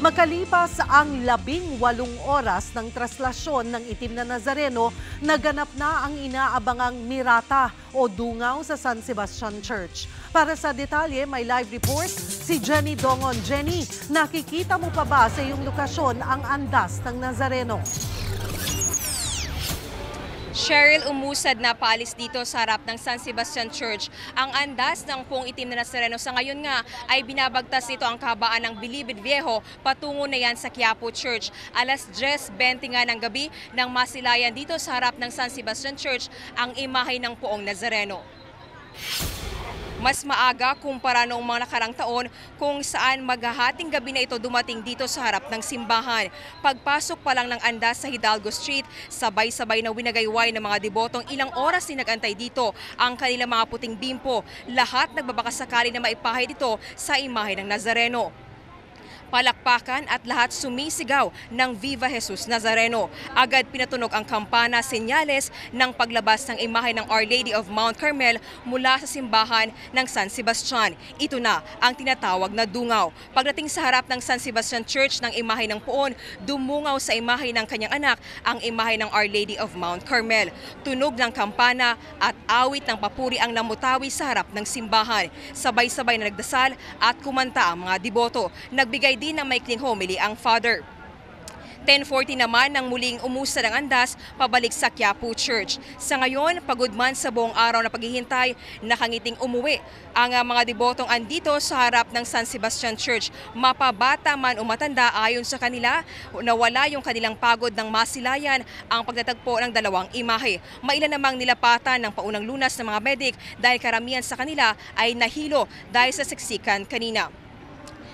Makalipas ang labing walong oras ng traslasyon ng itim na Nazareno, naganap na ang inaabangang mirata o dungaw sa San Sebastian Church. Para sa detalye, may live report si Jenny Dongon. Jenny, nakikita mo pa ba sa iyong lokasyon ang andas ng Nazareno? Cheryl umusad na paalis dito sa harap ng San Sebastian Church. Ang andas ng pong itim na Nazareno sa ngayon nga ay binabagtas ito ang kabaan ng Bilibid Viejo patungo na yan sa Quiapo Church. Alas 10.20 nga ng gabi nang masilayan dito sa harap ng San Sebastian Church ang imahe ng poong Nazareno mas maaga kumpara noong mga nakarang taon kung saan maghahating gabi na ito dumating dito sa harap ng simbahan. Pagpasok pa lang ng andas sa Hidalgo Street, sabay-sabay na winagayway ng mga debotong ilang oras din nagantay dito ang kanilang mga puting bimpo. Lahat nagbabakasakali na maipahid ito sa imahe ng Nazareno palakpakan at lahat sumisigaw ng Viva Jesus Nazareno. Agad pinatunog ang kampana senyales ng paglabas ng imahe ng Our Lady of Mount Carmel mula sa simbahan ng San Sebastian. Ito na ang tinatawag na dungaw. Pagdating sa harap ng San Sebastian Church ng imahe ng Poon, dumungaw sa imahe ng kanyang anak ang imahe ng Our Lady of Mount Carmel. Tunog ng kampana at awit ng papuri ang namutawi sa harap ng simbahan. Sabay-sabay na nagdasal at kumanta ang mga deboto. Nagbigay din ng maikling homily ang father. 10.40 naman nang muling umusad ang andas pabalik sa Quiapo Church. Sa ngayon, pagod man sa buong araw na paghihintay, nakangiting umuwi ang ah, mga debotong andito sa harap ng San Sebastian Church. Mapabata man o matanda ayon sa kanila, nawala yung kanilang pagod ng masilayan ang pagtatagpo ng dalawang imahe. Mailan namang nilapatan ng paunang lunas ng mga medic dahil karamihan sa kanila ay nahilo dahil sa siksikan kanina.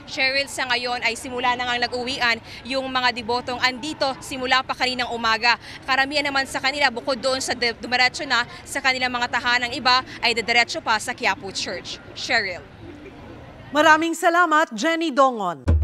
Cheryl, sa ngayon ay simula na ngang nag-uwian yung mga debotong andito simula pa kaninang umaga. Karamihan naman sa kanila bukod doon sa dumiretso na sa kanilang mga tahanang iba ay dediretso pa sa Quiapo Church. Cheryl. Maraming salamat, Jenny Dongon.